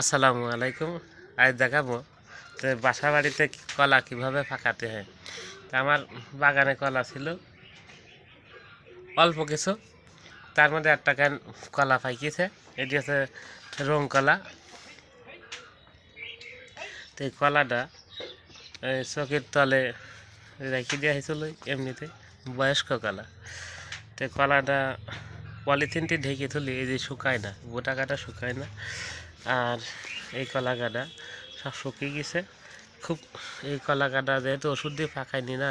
আসসালামু আলাইকুম। আজ দেখাবো তো বাসা বাড়িতে কলা কীভাবে পাকাতে হয়। তা আমার বাগানে কলা ছিল, অল্প কিছু। তার মধ্যে একটা ক্যান কলা পাইকিছে এটি হচ্ছে রং কলা। তো এই কলাটা চোখের তলে রেখে দেওয়া হয়েছিল এমনিতে বয়স্ক কলা। তো কলাটা পলিথিনটি ঢেকে তুলি এই যে শুকায় না, গোটা কাটা শুকায় না। আর এই কলা গাডা সব শুকিয়ে গেছে। খুব এই কলা গাডা যেহেতু ওষুধ দিয়ে পাকায়নি না,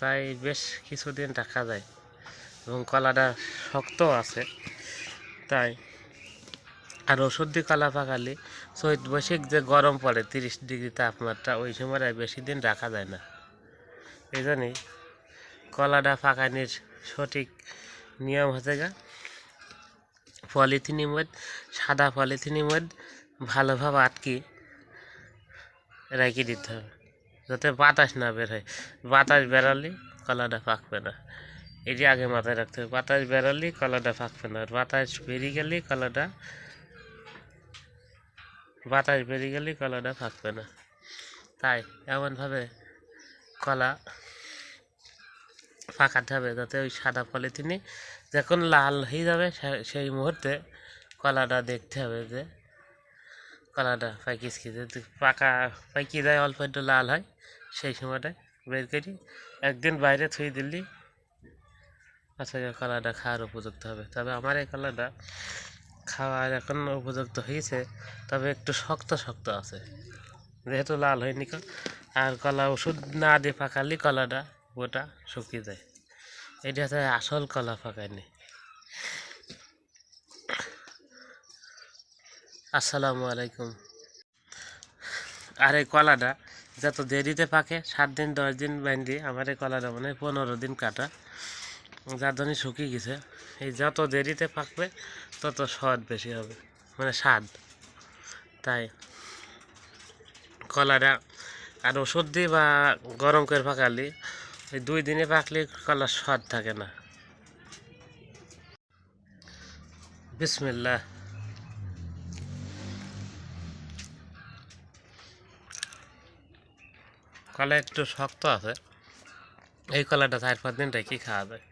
তাই বেশ কিছুদিন রাখা যায় এবং কলাটা শক্ত আছে, তাই আর ওষুধ দিয়ে কলা পাকালে চৈত বৈশাখ যে গরম পড়ে, তিরিশ ডিগ্রি তাপমাত্রা, ওই সময় বেশি দিন রাখা যায় না। এই জন্যই কলাটা পাকানির সঠিক নিয়ম হচ্ছে গা পলিথিনের মধ্যে, সাদা পলিথিনের মধ্যে ভালোভাবে আটকে রেখে দিতে হবে, যাতে বাতাস না বের হয়। বাতাস বেরালে কলাটা পাকবে না। এটি আগে মাথায় রাখতে হবে, বাতাস বেরালে কলাটা পাকবে না। বাতাস বেরিয়ে গেলে কলাটা, বাতাস বেরিয়ে গেলে কলাটা পাকবে না। তাই এমনভাবে কলা পাকাতে হবে যাতে ওই সাদা পলিথিনে যখন লাল হয়ে যাবে সেই মুহূর্তে কলাটা দেখতে হবে যে কলাটা পাকিস কি পাকা পাকি যায়, অল্প একটু লাল হয়, সেই সময়টায় বের করি। একদিন বাইরে থুই দিলি আচ্ছা কলাটা খাওয়ার উপযুক্ত হবে। তবে আমার এই কলাটা খাওয়ার এখন উপযুক্ত হয়েছে, তবে একটু শক্ত শক্ত আছে। যেহেতু লাল হয়নি আর কলা ওষুধ না দিয়ে পাকালি কলাটা গোটা শুকিয়ে যায়। এটা হচ্ছে আসল কলা পাকায়নি আসসালামু আলাইকুম। আর এই কলাটা যত দেরিতে পাকে, সাত দিন, দশ দিন বাইন্দি আমার এই কলাটা মানে পনেরো দিন কাটা। যার জন্য শুকিয়ে গেছে। এই যত দেরিতে পাকবে, তত স্বাদ বেশি হবে। মানে স্বাদ। তাই কলাটা আর ওষুধ দিয়ে বা গরম করে পাকালি ওই দুই দিনে পাকলে কলার স্বাদ থাকে না। বিসমিল্লা কলা একটু শক্ত আছে। এই কলাটা চার পাঁচ দিন রেখে খাওয়া যায়।